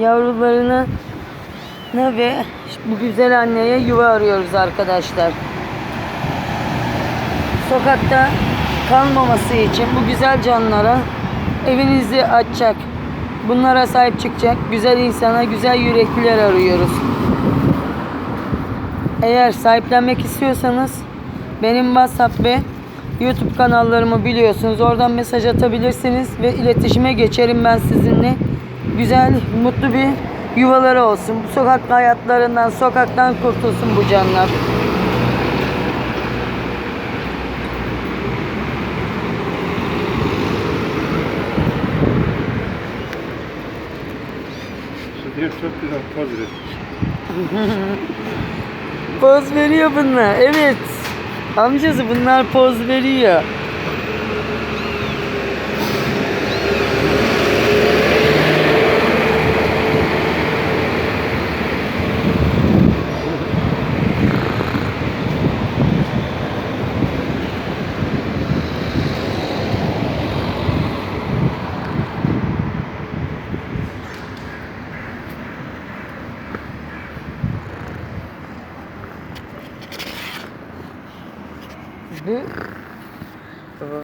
yavrularını ne ve bu güzel anneye yuva arıyoruz arkadaşlar. Sokakta kalmaması için bu güzel canlara evinizi açacak, bunlara sahip çıkacak güzel insana, güzel yürekliler arıyoruz. Eğer sahiplenmek istiyorsanız benim WhatsApp ve YouTube kanallarımı biliyorsunuz. Oradan mesaj atabilirsiniz ve iletişime geçerim ben sizinle. Güzel, mutlu bir yuvaları olsun. Bu sokak hayatlarından, sokaktan kurtulsun bu canlar. Diğer çok güzel poz üretmiş. Poz veriyor bunlar. Evet. Amcası bunlar poz veriyor. güçlü